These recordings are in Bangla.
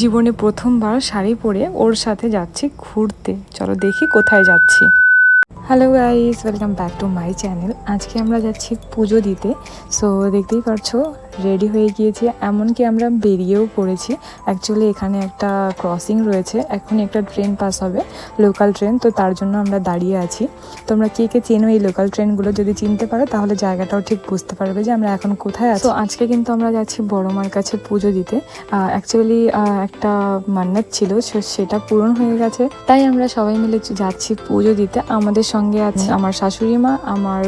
জীবনে প্রথমবার শাড়ি পরে ওর সাথে যাচ্ছি ঘুরতে। চলো দেখি কোথায় যাচ্ছি। Hello guys welcome back to my channel আজকে আমরা যাচ্ছি পুজো দিতে। সো দেখতেই পারছ রেডি হয়ে গিয়েছি এমনকি আমরা বেরিয়েও পড়েছি। অ্যাকচুয়ালি এখানে একটা ক্রসিং রয়েছে এখন একটা ট্রেন পাস হবে লোকাল ট্রেন তো তার জন্য আমরা দাঁড়িয়ে আছি। তোমরা কে কে চেনো এই লোকাল ট্রেনগুলো যদি চিনতে পারো তাহলে জায়গাটাও ঠিক বুঝতে পারবে যে আমরা এখন কোথায় আছি। তো আজকে কিন্তু আমরা যাচ্ছি বড় মার কাছে পুজো দিতে। অ্যাকচুয়ালি একটা মান্নাত ছিল সেটা পূরণ হয়ে গেছে। তাই আমরা সবাই মিলে যাচ্ছি পুজো দিতে। আমাদের সঙ্গে আছে আমার শাশুড়ি মা আমার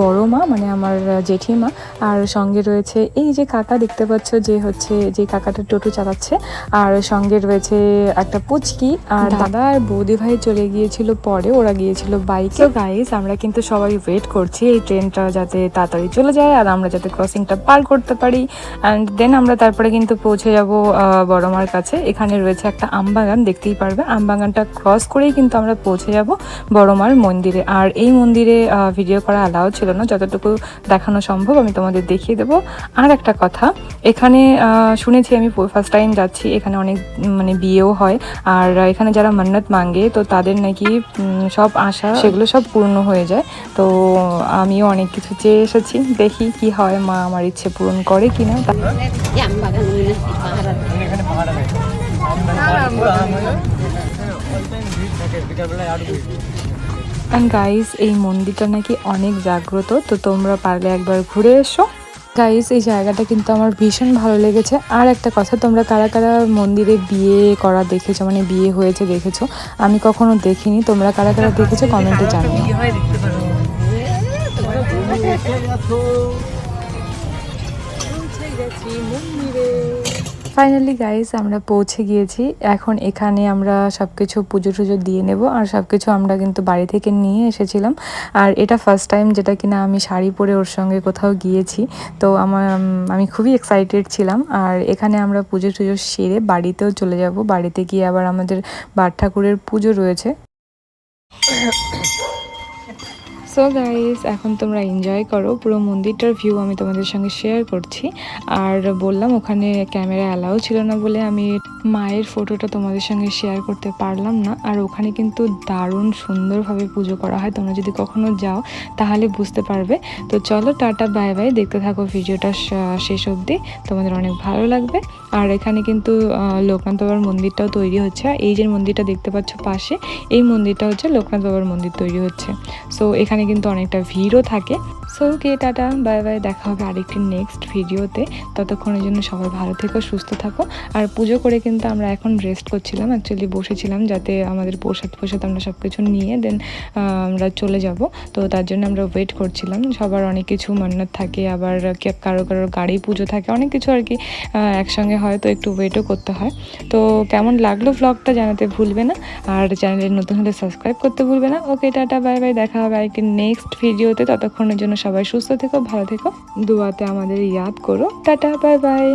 বড় মা মানে আমার জেঠিমা আর সঙ্গে রয়েছে এই যে কাকা দেখতে পাচ্ছ যে হচ্ছে যে কাকাটা টোটো চালাচ্ছে আর সঙ্গে রয়েছে একটা পুচকি আর দাদা। আর বৌদি ভাই চলে গিয়েছিল পরে ওরা গিয়েছিল বাইকে। গাইস আমরা কিন্তু সবাই ওয়েট করছি এই ট্রেনটা যাতে তাড়াতাড়ি চলে যায় আর আমরা যাতে ক্রসিংটা পার করতে পারি। অ্যান্ড দেন আমরা তারপরে কিন্তু পৌঁছে যাব বড় মার কাছে। এখানে রয়েছে একটা আমবাগান দেখতেই পারবে। আমবাগানটা ক্রস করেই কিন্তু আমরা পৌঁছে যাব বড় মার মন্দিরে। আর এই মন্দিরে ভিডিও করা অ্যালাউ ছিল না। যতটুকু দেখানো সম্ভব আমি তোমাদের দেখিয়ে দেবো। আর একটা কথা। এখানে শুনেছি আমি ফার্স্ট টাইম যাচ্ছি, এখানে অনেক মানে বিয়েও হয়। আর এখানে যারা মান্নাত মাঙ্গে, তো তাদের নাকি সব আশা, সেগুলো সব পূর্ণ হয়ে যায়। তো আমিও অনেক কিছু চেয়ে এসেছি, দেখি কি হয়, মা আমার ইচ্ছে পূরণ করে ini paharan অ্যান্ড এই মন্দিরটা নাকি অনেক জাগ্রত, তো তোমরা পারলে একবার ঘুরে এসো। গাইস এই জায়গাটা কিন্তু আমার ভীষণ ভালো লেগেছে। আর একটা কথা, তোমরা কারা কারা মন্দিরে বিয়ে করা দেখেছ মানে বিয়ে হয়েছে দেখেছ? আমি কখনো দেখিনি। তোমরা কারা কারা দেখেছ কমেন্টে জানিও। পারো ফাইনালি গাইস আমরা পৌঁছে গিয়েছি। এখন এখানে আমরা সব কিছু পুজো টুজো দিয়ে নেব আর সব কিছু আমরা কিন্তু বাড়ি থেকে নিয়ে এসেছিলাম। আর এটা ফার্স্ট টাইম যেটা কিনা আমি শাড়ি পরে ওর সঙ্গে কোথাও গিয়েছি। তো আমার আমি খুবই এক্সাইটেড ছিলাম। আর এখানে আমরা পুজো টুজো সেরে বাড়িতেও চলে যাব। বাড়িতে গিয়ে আবার আমাদের বার ঠাকুরের পুজো রয়েছে। সো গাইস এখন তোমরা এনজয় করো। পুরো মন্দিরটার ভিউ আমি তোমাদের সঙ্গে শেয়ার করছি। আর বললাম, ওখানে ক্যামেরা অ্যালাউ ছিল না বলে আমি মায়ের ফটোটা তোমাদের সঙ্গে শেয়ার করতে পারলাম না। আর ওখানে কিন্তু দারুণ সুন্দরভাবে পুজো করা হয়। তোমরা যদি কখনো যাও, তাহলে বুঝতে পারবে। তো চলো, টাটা বাই বাই দেখতে থাকো, ভিডিওটা শেষ অবধি। তোমাদের অনেক ভালো লাগবে। আর এখানে কিন্তু লোকনাথ বাবার মন্দিরটাও তৈরি হচ্ছে। এই যে মন্দিরটা দেখতে পাচ্ছ পাশে, এই মন্দিরটা হচ্ছে লোকনাথ বাবার মন্দির তৈরি হচ্ছে। সো এখানে কিন্তু অনেকটা ভিড়ও থাকে। So k tata bye bye দেখা হবে আরেকটি নেক্সট ভিডিওতে ততক্ষণের জন্য সবাই ভালো থেকো, সুস্থ থাকো। আর পুজো করে কিন্তু আমরা এখন রেস্ট করছিলাম অ্যাকচুয়ালি বসেছিলাম যাতে আমাদের প্রসাদ প্রসাদ আমরা সব কিছু নিয়ে দেন আমরা চলে যাব। তো তার জন্য আমরা ওয়েট করছিলাম। সবার অনেক কিছু মান্নাত থাকে, আবার কারও কারও গাড়ি পুজো থাকে, অনেক কিছু আর কি একসঙ্গে হয় তো একটু ওয়েটও করতে হয়। তো কেমন লাগল ব্লগটা জানাতে ভুলবে না। আর চ্যানেলে নতুন হলে সাবস্ক্রাইব করতে ভুলবে না। ওকে টাটা বাই বাই দেখা হবে আরেকটি নেক্সট ভিডিওতে ততক্ষণের জন্য সবাই সুস্থ থেকো, ভালো থেকো, দুয়াতে আমাদের ইয়াদ করো। Tata bye by